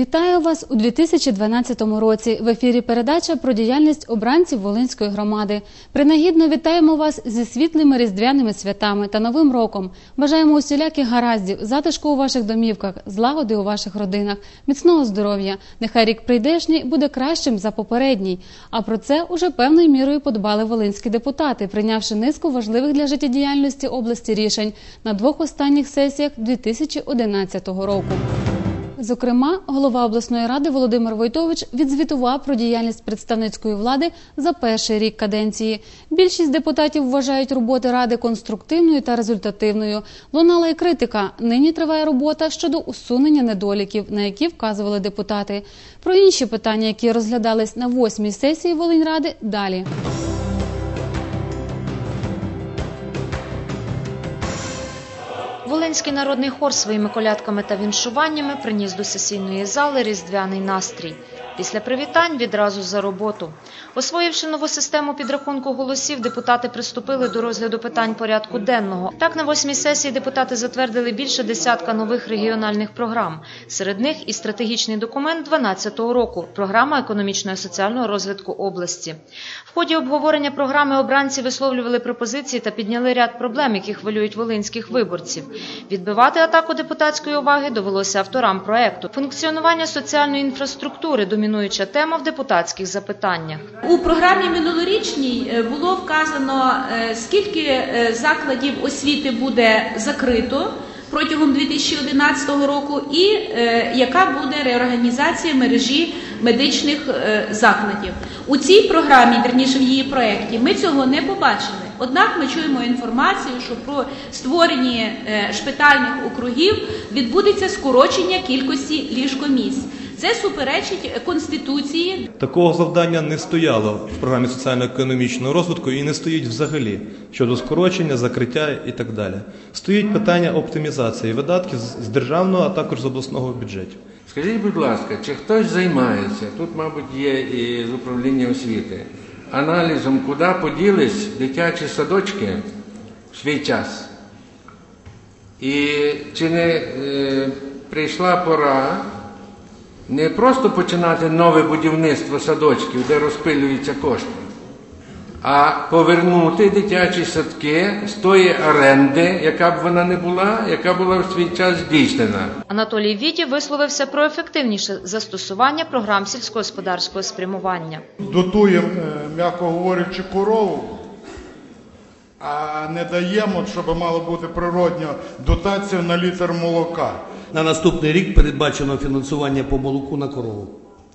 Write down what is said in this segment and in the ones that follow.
Вітаю вас у 2012 році. В ефірі передача про діяльність обранців Волинської громади. Принагідно вітаємо вас зі світлими різдвяними святами та новим роком. Бажаємо усіляких гараздів, затишку у ваших домівках, злагоди у ваших родинах, міцного здоров'я. Нехай рік прийдешній буде кращим за попередній. А про це уже певною мірою подбали волинські депутати, прийнявши низку важливих для життєдіяльності області рішень на двох останніх сесіях 2011 року. Зокрема, голова обласної ради Володимир Войтович відзвітував про діяльність представницької влади за перший рік каденції. Більшість депутатів вважають роботи ради конструктивною та результативною. Лунала й критика. Нині триває робота щодо усунення недоліків, на які вказували депутати. Про інші питання, які розглядались на восьмій сесії Волиньради, далі. Волинський народний хор своїми колядками та віншуваннями приніс до сесійної зали різдвяний настрій. Після привітань відразу за роботу. Освоївши нову систему підрахунку голосів, депутати приступили до розгляду питань порядку денного. Так, на восьмій сесії депутати затвердили більше десятка нових регіональних програм. Серед них і стратегічний документ 2012 року програма економічного і соціального розвитку області. В ході обговорення програми обранці висловлювали пропозиції та підняли ряд проблем, які хвилюють волинських виборців. Відбивати атаку депутатської уваги довелося авторам проекту. Функціонування соціальної інфраструктури домінуюча тема в депутатських запитаннях. У програмі минулорічній е, було вказано, е, скільки е, закладів освіти буде закрито протягом 2011 року, і яка буде реорганізація мережі медичних закладів. У цій програмі, верніше в її проєкті, ми цього не побачили. Однак ми чуємо інформацію, що про створення шпитальних округів відбудеться скорочення кількості ліжкомісць. Це суперечить конституції. Такого завдання не стояло в програмі соціально-економічного розвитку і не стоїть взагалі щодо скорочення, закриття і так далі. Стоїть питання оптимізації видатків з державного, а також з обласного бюджетів. Скажіть, будь ласка, чи хтось займається, тут, мабуть, є і з управління освіти, аналізом, куди поділись дитячі садочки в свій час? І чи не е, прийшла пора не просто починати нове будівництво садочків, де розпилюються кошти, а повернути дитячі садки з тої оренди, яка б вона не була, яка була в свій час здійснена. Анатолій Віті висловився про ефективніше застосування програм сільськогосподарського спрямування. Дотуємо, е, м'яко говорячи, корову. А не даємо, щоб мало бути природньо дотація на літр молока. На наступний рік передбачено фінансування по молоку на корову.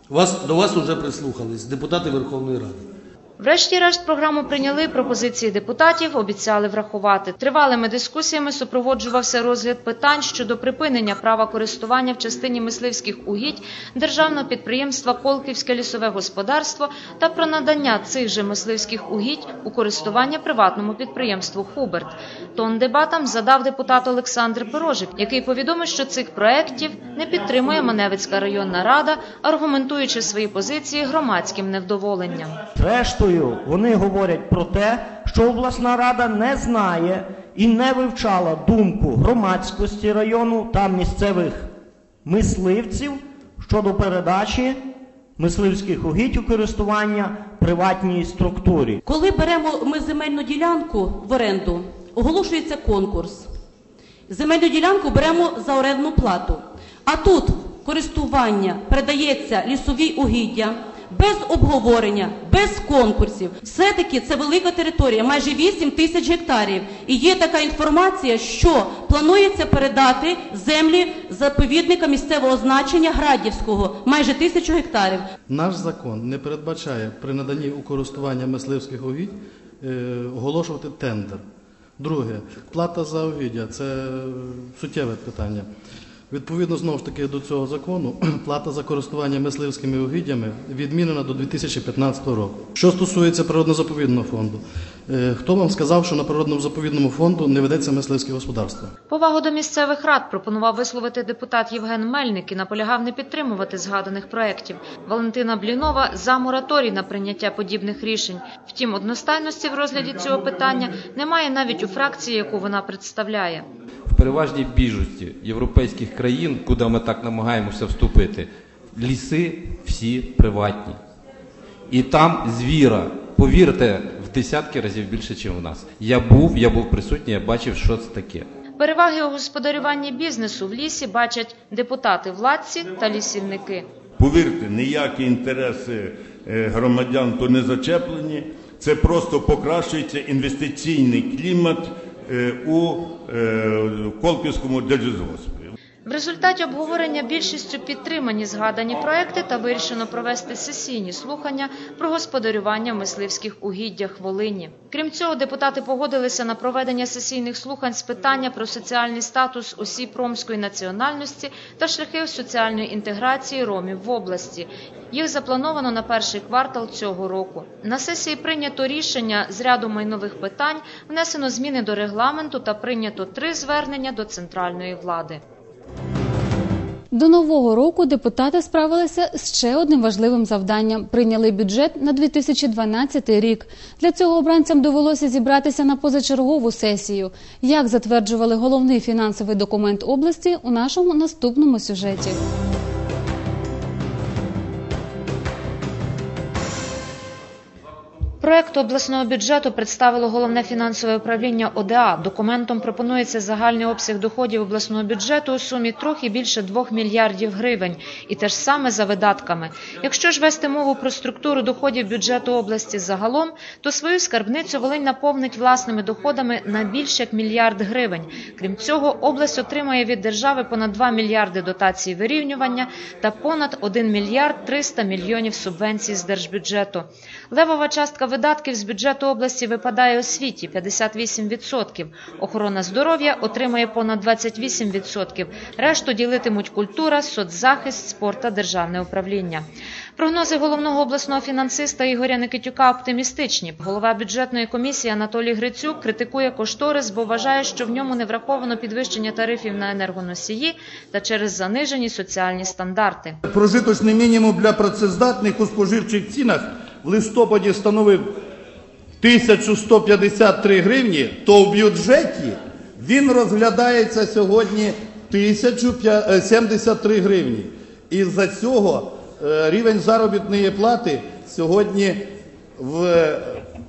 Вас, До вас вже прислухались, депутати Верховної Ради. Врешті-решт програму прийняли пропозиції депутатів, обіцяли врахувати. Тривалими дискусіями супроводжувався розгляд питань щодо припинення права користування в частині мисливських угідь державного підприємства Колківське лісове господарство та про надання цих же мисливських угідь у користування приватному підприємству Хуберт. Тон дебатам задав депутат Олександр Пирожик, який повідомив, що цих проєктів не підтримує Маневицька районна рада, аргументуючи свої позиції громадським невдоволенням. Зрештою, вони говорять про те, що обласна рада не знає і не вивчала думку громадськості району та місцевих мисливців щодо передачі мисливських угідь у користування приватній структурі. Коли беремо ми земельну ділянку в оренду, оголошується конкурс. Земельну ділянку беремо за орендну плату. А тут користування передається лісові угіддя без обговорення, без конкурсів. Все-таки це велика територія, майже 8 тисяч гектарів. І є така інформація, що планується передати землі заповідника місцевого значення Градівського, майже тисячу гектарів. Наш закон не передбачає при наданні у користування мисливських угідь е, оголошувати тендер. Друге, плата за угіддя це суттєве питання. Відповідно знову ж таки до цього закону, плата за користування мисливськими угіддями відмінена до 2015 року. Що стосується природно-заповідного фонду, е, хто вам сказав, що на природному заповідному фонду не ведеться мисливське господарство? Повагу до місцевих рад пропонував висловити депутат Євген Мельник і наполягав не підтримувати згаданих проєктів. Валентина Блінова за мораторій на прийняття подібних рішень. Втім, одностайності в розгляді цього питання немає навіть у фракції, яку вона представляє переважній більшості європейських країн, куди ми так намагаємося вступити, ліси всі приватні. І там звіра, повірте, в десятки разів більше, ніж у нас. Я був, я був присутній, я бачив, що це таке. Переваги у господарюванні бізнесу в лісі бачать депутати владці та лісівники. Повірте, ніякі інтереси е, громадян то не зачеплені. Це просто покращується інвестиційний клімат е, у е, Колпівському держлісгоспі. В результаті обговорення більшістю підтримані згадані проекти та вирішено провести сесійні слухання про господарювання в мисливських угіддях Волині. Крім цього, депутати погодилися на проведення сесійних слухань з питання про соціальний статус осіб ромської національності та шляхи соціальної інтеграції ромів в області. Їх заплановано на перший квартал цього року. На сесії прийнято рішення з ряду майнових питань, внесено зміни до регламенту та прийнято три звернення до центральної влади. До нового року депутати справилися з ще одним важливим завданням. Прийняли бюджет на 2012 рік. Для цього обранцям довелося зібратися на позачергову сесію. Як затверджували головний фінансовий документ області у нашому наступному сюжеті. Проект обласного бюджету представило головне фінансове управління ОДА. Документом пропонується загальний обсяг доходів обласного бюджету у сумі трохи більше 2 мільярдів гривень, і те ж саме за видатками. Якщо ж вести мову про структуру доходів бюджету області загалом, то свою скарбницю Волинь наповнить власними доходами на більше як мільярд гривень. Крім цього, область отримає від держави понад 2 мільярди дотацій вирівнювання та понад 1 мільярд 300 мільйонів субвенцій з держбюджету. Левова частка видатків з бюджету області випадає освіті 58%. Охорона здоров'я отримає понад 28%. Решту ділитимуть культура, соцзахист, спорт та державне управління. Прогнози головного обласного фінансиста Ігоря Никитюка оптимістичні. Голова бюджетної комісії Анатолій Грицюк критикує кошторис, бо вважає, що в ньому не враховано підвищення тарифів на енергоносії та через занижені соціальні стандарти. Прожиточний мінімум для працездатних у споживчих цінах в листопаді становив 1153 гривні, то в бюджеті він розглядається сьогодні 1073 гривні. І за цього е, рівень заробітної плати сьогодні в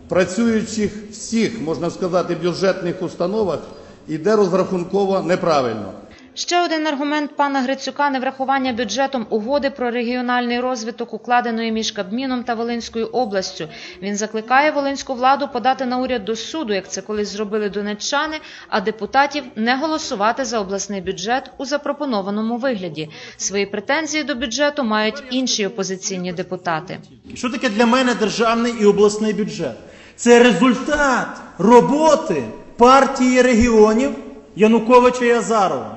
працюючих всіх, можна сказати, бюджетних установах іде розрахунково неправильно. Ще один аргумент пана Грицюка – неврахування бюджетом угоди про регіональний розвиток, укладеної між Кабміном та Волинською областю. Він закликає волинську владу подати на уряд до суду, як це колись зробили донеччани, а депутатів не голосувати за обласний бюджет у запропонованому вигляді. Свої претензії до бюджету мають інші опозиційні депутати. Що таке для мене державний і обласний бюджет? Це результат роботи партії регіонів Януковича і Азарова.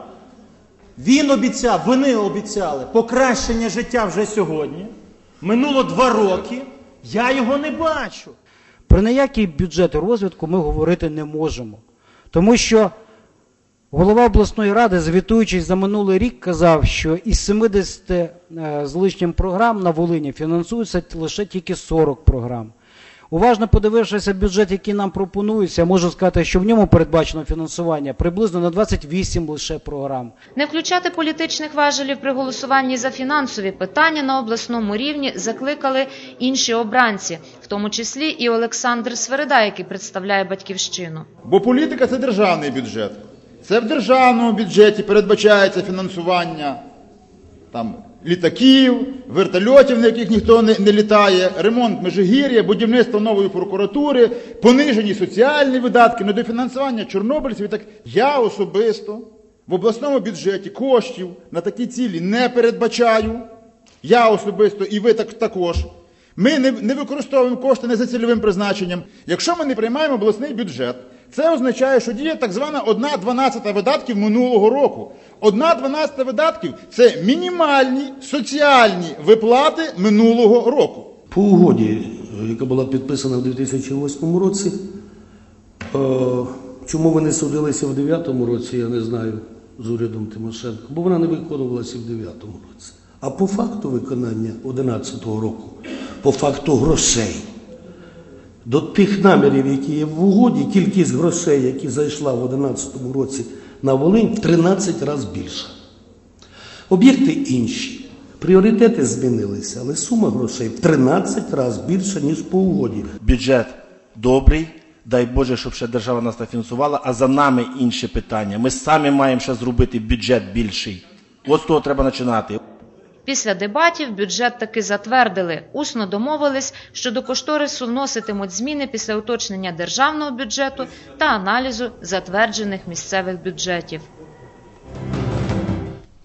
Він обіцяв, вони обіцяли покращення життя вже сьогодні. Минуло два роки. Я його не бачу. Про ніякий бюджет розвитку ми говорити не можемо. Тому що голова обласної ради, звітуючись за минулий рік, казав, що із 70 е, з лишнім програм на Волині фінансується лише тільки 40 програм. Уважно подивившися бюджет, який нам пропонується, можу сказати, що в ньому передбачено фінансування приблизно на 28 лише програм. Не включати політичних важелів при голосуванні за фінансові питання на обласному рівні закликали інші обранці, в тому числі і Олександр Свереда, який представляє батьківщину. Бо політика це державний бюджет. Це в державному бюджеті передбачається фінансування там, літаків, вертольотів, на яких ніхто не, не літає, ремонт Межигір'я, будівництво нової прокуратури, понижені соціальні видатки, недофінансування чорнобильців. І так я особисто в обласному бюджеті коштів на такі цілі не передбачаю. Я особисто і ви так також. Ми не, не використовуємо кошти не за цільовим призначенням. Якщо ми не приймаємо обласний бюджет, це означає, що діє так звана одна дванадцята видатків минулого року. Одна дванадцята видатків це мінімальні соціальні виплати минулого року. По угоді, яка була підписана в 2008 році, е, чому вони судилися в 2009 році, я не знаю, з урядом Тимошенко, бо вона не виконувалася в 2009 році. А по факту виконання 2011 року, по факту грошей, до тих намірів, які є в угоді, кількість грошей, які зайшла в 2011 році на Волинь, в 13 разів більша. Об'єкти інші. Пріоритети змінилися, але сума грошей в 13 разів більша, ніж по угоді. Бюджет добрий. Дай Боже, щоб ще держава нас нафінансувала, а за нами інші питання. Ми самі маємо ще зробити бюджет більший. От з того треба починати. Після дебатів бюджет таки затвердили. Усно домовились, що до кошторису вноситимуть зміни після уточнення державного бюджету та аналізу затверджених місцевих бюджетів.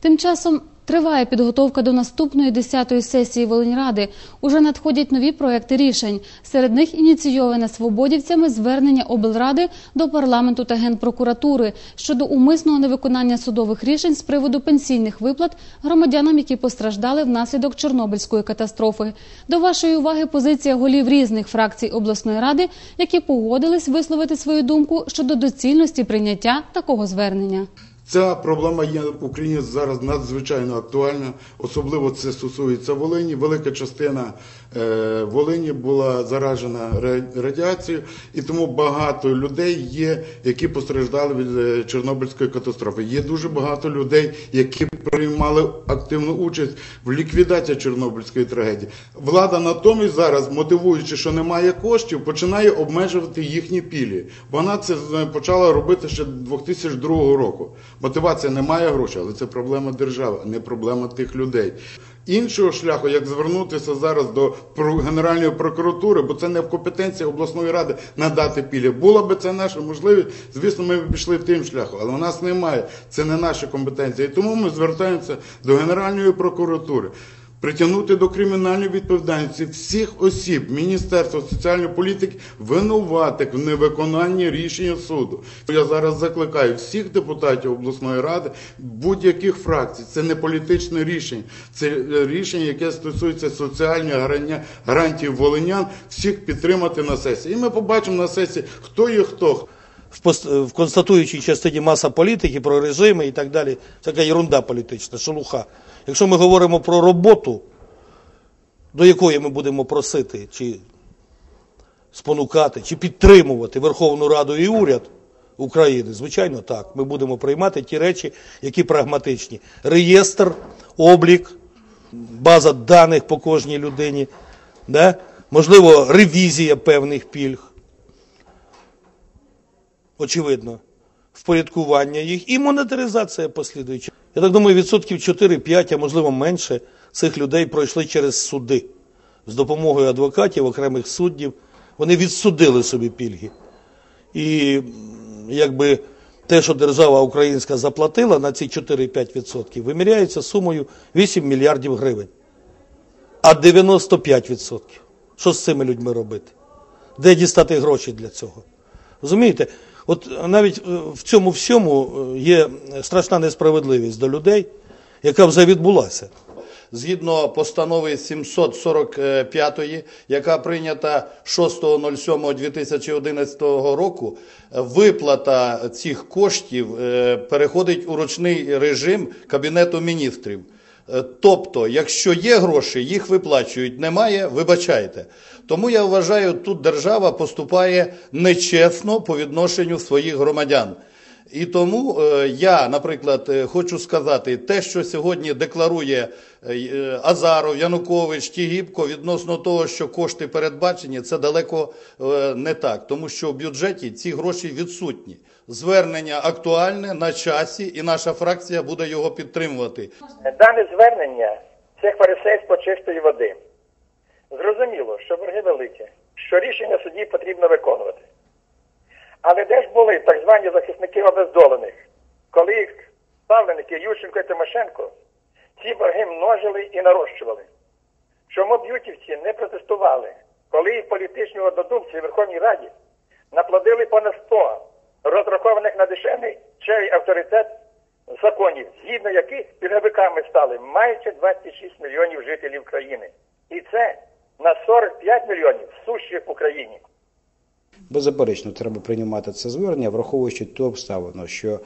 Тим часом триває підготовка до наступної 10-ї сесії Волиньради. Уже надходять нові проекти рішень. Серед них ініційоване свободівцями звернення облради до парламенту та генпрокуратури щодо умисного невиконання судових рішень з приводу пенсійних виплат громадянам, які постраждали внаслідок Чорнобильської катастрофи. До вашої уваги позиція голів різних фракцій обласної ради, які погодились висловити свою думку щодо доцільності прийняття такого звернення. Ця проблема є в Україні зараз надзвичайно актуальна, особливо це стосується Волині. Велика частина Волині була заражена радіацією, і тому багато людей є, які постраждали від е, Чорнобильської катастрофи. Є дуже багато людей, які приймали активну участь в ліквідації Чорнобильської трагедії. Влада натомість зараз, мотивуючи, що немає коштів, починає обмежувати їхні пілі. Вона це е, почала робити ще 2002 року. Мотивація немає грошей, але це проблема держави, а не проблема тих людей. Іншого шляху, як звернутися зараз до Генеральної прокуратури, бо це не в компетенції обласної ради надати пілі. Була би це наша можливість, звісно, ми б пішли тим шляхом, але у нас немає. Це не наша компетенція. І тому ми звертаємося до Генеральної прокуратури. Притягнути до кримінальної відповідальності всіх осіб Міністерства соціальної політики винуватих в невиконанні рішення суду. Я зараз закликаю всіх депутатів обласної ради будь-яких фракцій. Це не політичне рішення, це е, рішення, яке стосується соціальної гарантії- гарантії волинян, всіх підтримати на сесії. І ми побачимо на сесії, хто є хто. в констатуючій частині маса політики, про режими і так далі. Така ерунда політична, шелуха. Якщо ми говоримо про роботу, до якої ми будемо просити, чи спонукати, чи підтримувати Верховну Раду і уряд України, звичайно, так. Ми будемо приймати ті речі, які прагматичні. Реєстр, облік, база даних по кожній людині, да? можливо, ревізія певних пільг очевидно, впорядкування їх і монетаризація послідуюча. Я так думаю, відсотків 4-5, а можливо менше, цих людей пройшли через суди з допомогою адвокатів, окремих суддів. Вони відсудили собі пільги. І якби те, що держава українська заплатила на ці 4-5%, виміряється сумою 8 мільярдів гривень. А 95%. Що з цими людьми робити? Де дістати гроші для цього? Розумієте? От навіть е, в цьому всьому е, є страшна несправедливість до людей, яка вже відбулася. Згідно постанови 745, яка прийнята 6.07.2011 року, виплата цих коштів е, переходить у ручний режим Кабінету міністрів. Е, Тобто, якщо є гроші, їх виплачують, немає, вибачайте. Тому я вважаю, тут держава поступає нечесно по відношенню своїх громадян. І тому е, я, наприклад, е, хочу сказати, те, що сьогодні декларує Азаров, Янукович, Тігіпко відносно того, що кошти передбачені, це далеко не так, тому що в бюджеті ці гроші відсутні. Звернення актуальне на часі, і наша фракція буде його підтримувати. Дане звернення це фарисейство чистої води. Зрозуміло, що борги великі, що рішення судді потрібно виконувати. Але де ж були так звані захисники обездолених, коли їх ставленики Ющенко і Тимошенко ці борги множили і нарощували? Чому б'ютівці не протестували, коли їх політичні однодумці в Верховній Раді наплодили понад 100 розрахованих на дешевий чий авторитет законів, згідно яких пільговиками стали майже 26 мільйонів жителів країни. І це на 45 мільйонів сущих в Україні. Беззаперечно, треба приймати це звернення, враховуючи ту обставину, що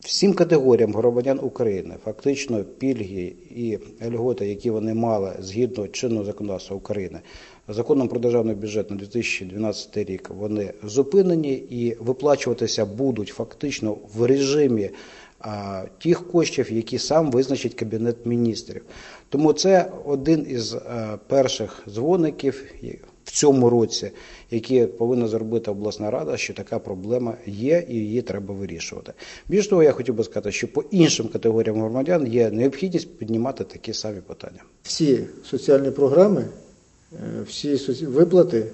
всім категоріям громадян України фактично пільги і льготи, які вони мали згідно чинного законодавства України, законом про державний бюджет на 2012 рік, вони зупинені і виплачуватися будуть фактично в режимі тих коштів, які сам визначить Кабінет міністрів. Тому це один із е, перших дзвоників в цьому році, які повинна зробити обласна рада, що така проблема є і її треба вирішувати. Більш того, я хотів би сказати, що по іншим категоріям громадян є необхідність піднімати такі самі питання. Всі соціальні програми, всі соці- виплати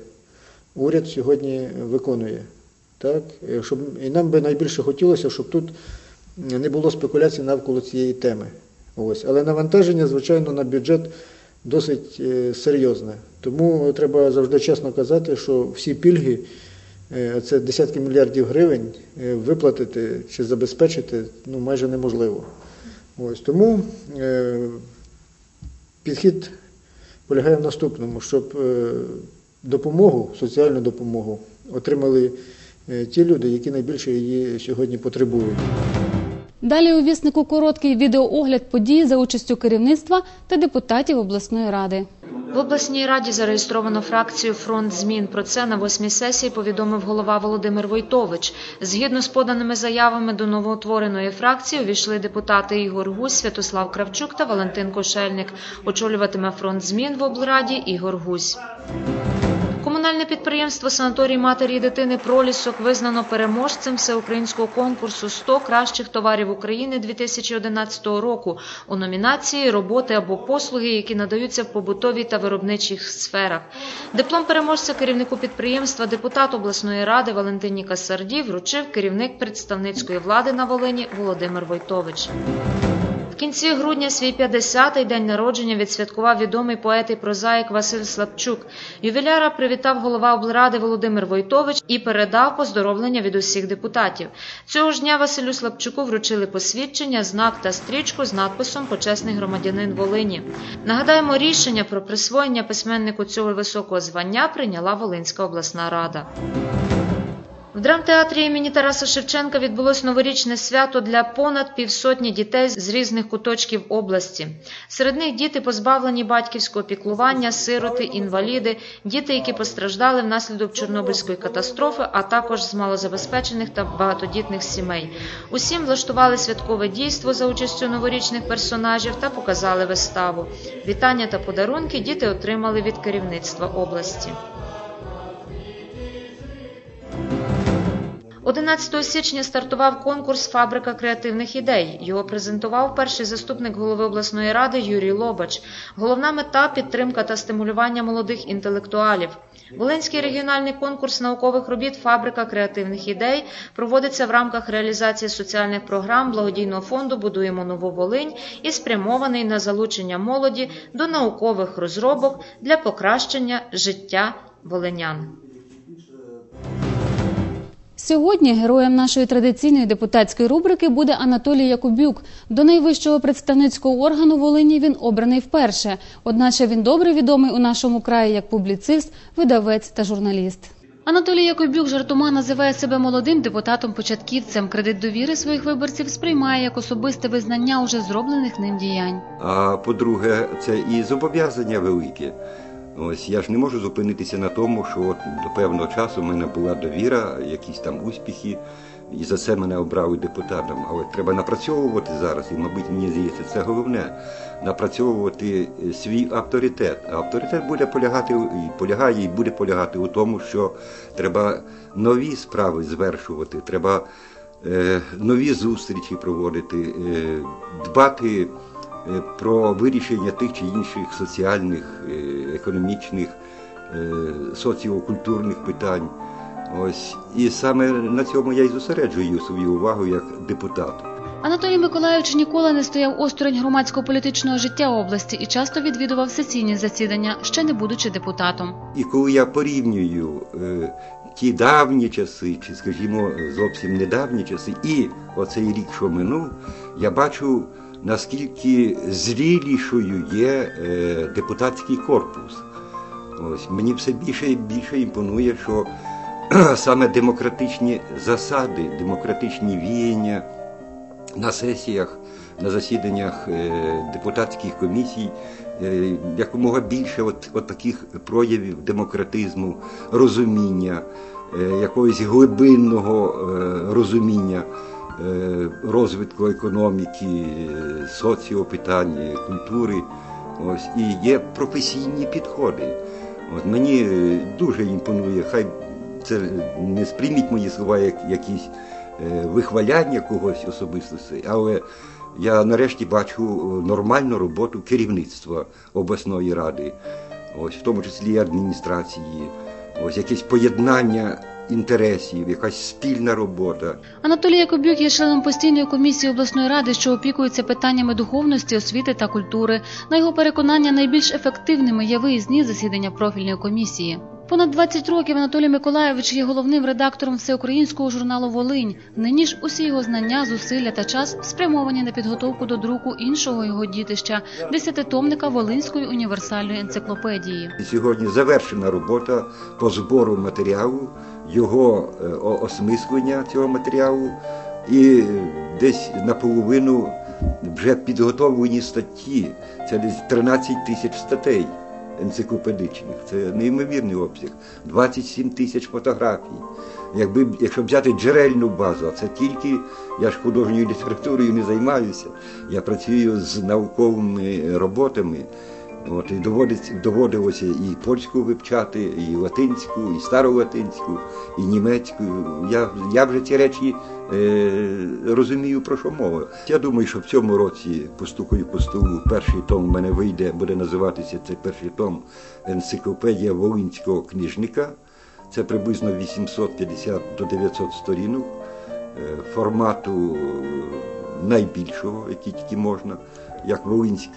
уряд сьогодні виконує. Так? Е, Щоб, і нам би найбільше хотілося, щоб тут не було спекуляцій навколо цієї теми. Ось. Але навантаження, звичайно, на бюджет досить е, серйозне. Тому треба завжди чесно казати, що всі пільги, е, це десятки мільярдів гривень, е, виплатити чи забезпечити ну, майже неможливо. Ось. Тому е, підхід полягає в наступному, щоб е, допомогу, соціальну допомогу отримали е, ті люди, які найбільше її сьогодні потребують. Далі у віснику короткий відеоогляд подій за участю керівництва та депутатів обласної ради. В обласній раді зареєстровано фракцію Фронт змін. Про це на восьмій сесії повідомив голова Володимир Войтович. Згідно з поданими заявами до новоутвореної фракції увійшли депутати Ігор Гусь, Святослав Кравчук та Валентин Кошельник. Очолюватиме фронт змін в облраді Ігор Гусь. Комунальне підприємство Санаторій матері і дитини Пролісок визнано переможцем всеукраїнського конкурсу «100 кращих товарів України 2011 року у номінації роботи або послуги, які надаються в побутовій та виробничих сферах. Диплом переможця керівнику підприємства, депутат обласної ради Валентині Касарді вручив керівник представницької влади на Волині Володимир Войтович. Кінці грудня свій 50-й день народження відсвяткував відомий поет і прозаїк Василь Слабчук. Ювіляра привітав голова облради Володимир Войтович і передав поздоровлення від усіх депутатів. Цього ж дня Василю Слабчуку вручили посвідчення, знак та стрічку з надписом Почесний громадянин Волині. Нагадаємо, рішення про присвоєння письменнику цього високого звання прийняла Волинська обласна рада. В драмтеатрі імені Тараса Шевченка відбулось новорічне свято для понад півсотні дітей з різних куточків області. Серед них діти, позбавлені батьківського піклування, сироти, інваліди, діти, які постраждали внаслідок Чорнобильської катастрофи, а також з малозабезпечених та багатодітних сімей. Усім влаштували святкове дійство за участю новорічних персонажів та показали виставу. Вітання та подарунки діти отримали від керівництва області. 11 січня стартував конкурс Фабрика креативних ідей. Його презентував перший заступник голови обласної ради Юрій Лобач. Головна мета підтримка та стимулювання молодих інтелектуалів. Волинський регіональний конкурс наукових робіт Фабрика креативних ідей проводиться в рамках реалізації соціальних програм благодійного фонду Будуємо нову Волинь і спрямований на залучення молоді до наукових розробок для покращення життя волинян. Сьогодні героєм нашої традиційної депутатської рубрики буде Анатолій Якубюк. До найвищого представницького органу Волині він обраний вперше. Одначе він добре відомий у нашому краї як публіцист, видавець та журналіст. Анатолій Якубюк жартома називає себе молодим депутатом-початківцем. Кредит довіри своїх виборців сприймає як особисте визнання уже зроблених ним діянь. А по-друге, це і зобов'язання велике. Ось я ж не можу зупинитися на тому, що от до певного часу в мене була довіра, якісь там успіхи, і за це мене обрали депутатом. Але треба напрацьовувати зараз, і, мабуть, мені здається, це головне напрацьовувати е, свій авторитет. А авторитет буде полягати і полягає, і буде полягати у тому, що треба нові справи звершувати, треба е, нові зустрічі проводити, е, дбати. Е, про вирішення тих чи інших соціальних, е, економічних, е, соціокультурних питань. Ось і саме на цьому я і зосереджую свою увагу як депутат. Анатолій Миколаївич ніколи не стояв осторонь громадського політичного життя області і часто відвідував сесійні засідання, ще не будучи депутатом. І коли я порівнюю е, ті давні часи, чи, скажімо, зовсім недавні часи, і оцей рік, що минув, я бачу наскільки зрілішою є е, депутатський корпус. Ось мені все більше і більше імпонує, що саме демократичні засади, демократичні віяння на сесіях, на засіданнях е, депутатських комісій. е, Якомога більше от, от таких проявів демократизму, розуміння, якогось глибинного розуміння. Е, розвитку економіки, е, соціопитань, е, культури. Ось, і є професійні підходи. От, мені е, дуже імпонує, хай це не сприйміть мої слова як якісь вихваляння когось особистостей, але я нарешті бачу нормальну роботу керівництва обласної ради, ось, в тому числі і адміністрації, ось якесь поєднання інтересів, якась спільна робота. Анатолій Якобюк є членом постійної комісії обласної ради, що опікується питаннями духовності, освіти та культури. На його переконання найбільш ефективними є виїзні засідання профільної комісії. Понад 20 років Анатолій Миколаєвич є головним редактором всеукраїнського журналу Волинь. Нині ж усі його знання, зусилля та час спрямовані на підготовку до друку іншого його дітища десятитомника Волинської універсальної енциклопедії. Сьогодні завершена робота по збору матеріалу, його е, осмислення цього матеріалу, і десь наполовину вже підготовлені статті. Це десь 13 тисяч статей енциклопедичних. Це неймовірний обсяг. 27 тисяч фотографій. Якби, якщо взяти джерельну базу, а це тільки, я ж художньою літературою не займаюся, я працюю з науковими роботами. От, і доводиться, доводилося і польську вивчати, і латинську, і старолатинську, і німецьку. Я, я вже ці речі е, розумію, про що мова. Я думаю, що в цьому році постукаю по столу. Перший том в мене вийде, буде називатися цей перший том енциклопедія Волинського книжника. Це приблизно 850 до 900 сторінок е, формату найбільшого, який тільки можна, як Волинськ,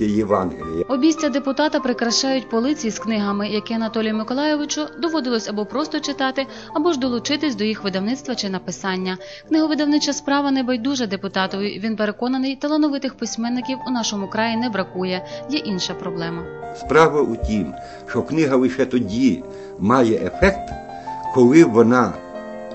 Євангеліє. Обійстя депутата прикрашають полиці з книгами, які Анатолію Миколайовичу доводилось або просто читати, або ж долучитись до їх видавництва чи написання. Книговидавнича справа не байдужа депутатові. Він переконаний, талановитих письменників у нашому краї не бракує. Є інша проблема. Справа у тім, що книга лише тоді має ефект, коли вона,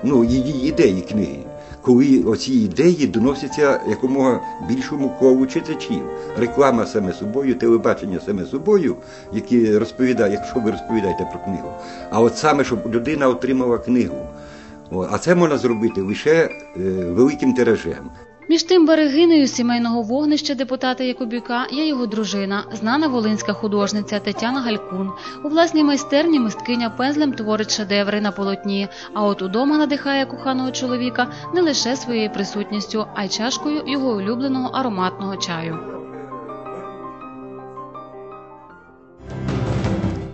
ну, її ідеї книги, коли оці ідеї доносяться якомога більшому колу читачів. Реклама саме собою, телебачення саме собою, які розповідає, якщо ви розповідаєте про книгу. А от саме, щоб людина отримала книгу. А це можна зробити лише е, великим тиражем. Між тим берегинею сімейного вогнища депутата Якубюка є його дружина, знана волинська художниця Тетяна Галькун. У власній майстерні мисткиня пензлем творить шедеври на полотні. А от удома надихає коханого чоловіка не лише своєю присутністю, а й чашкою його улюбленого ароматного чаю.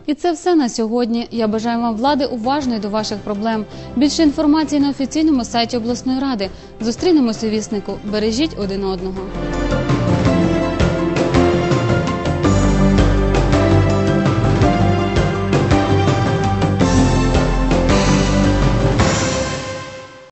І це все на сьогодні. Я бажаю вам влади уважної до ваших проблем. Більше інформації на офіційному сайті обласної ради. Зустрінемося віснику. Бережіть один одного.